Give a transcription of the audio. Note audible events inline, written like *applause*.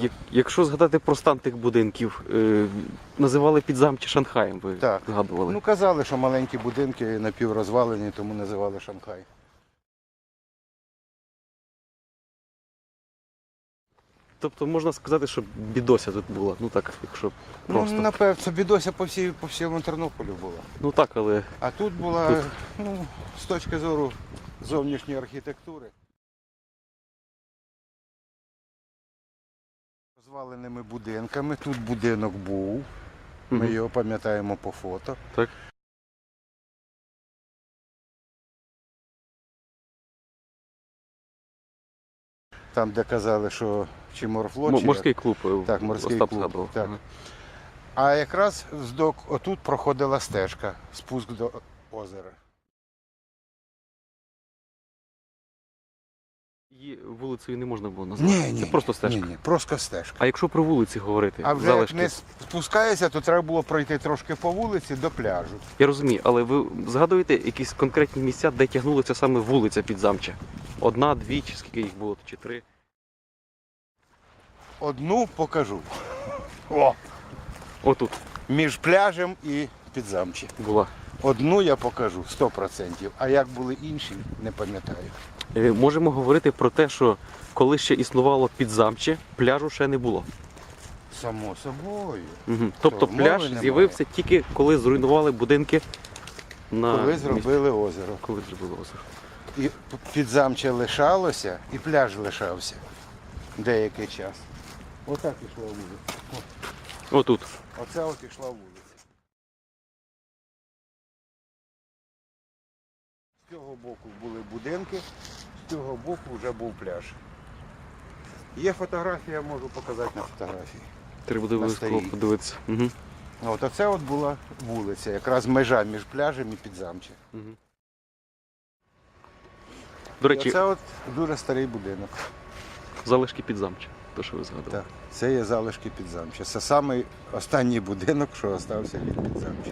Як- Якщо згадати про стан тих будинків, е, називали підзамчі Шанхаєм, ви Так. згадували. Ну казали, що маленькі будинки напіврозвалені, тому називали Шанхай. Тобто можна сказати, що бідося тут була. Ну так, якщо просто. Ну, напевно, це бідося по всій по всьому Тернополю була. Ну так, але А тут була, Тут. ну, з точки зору зовнішньої архітектури. Розваленими будинками. Тут будинок був. Ми його пам'ятаємо по фото. Так. Там, де казали, що чи морфлот, чи морський клуб е, Так, морський Остап клуб, згадував. так. А якраз вздок отут проходила стежка, спуск до озера. Її вулицею не можна було назвати. Це просто стежка. Ні, ні, просто стежка. А якщо про вулиці говорити, А вже залишки. як не спускаєшся, то треба було пройти трошки по вулиці до пляжу. Я розумію, але ви згадуєте якісь конкретні місця, де тягнулася саме вулиця підзамча? Одна, дві, чи скільки їх було, чи три? Одну покажу. *laughs* О, Отут між пляжем і підзамчі. була. Одну я покажу 100%, а як були інші, не пам'ятаю. Е, Можемо говорити про те, що коли ще існувало підзамче, пляжу ще не було. Само собою. Угу. Тобто мови пляж немає. з'явився тільки коли зруйнували будинки на Коли місці. зробили озеро. Коли зробили озеро. І підзамче лишалося, і пляж лишався деякий час. Отак ішла вулиця. Отут. Оце от ішла вулиця. З цього боку були будинки, цього боку вже був пляж. Є фотографія, можу показати на фотографії. Треба буде обов'язково подивитися. Угу. От оце от була вулиця, якраз межа між пляжем і підзамчем. Угу. До речі, оце от дуже старий будинок. залишки підзамча, те, що ви згадували. Так, це є залишки підзамча. Це самий останній будинок, що залишився від підзамча.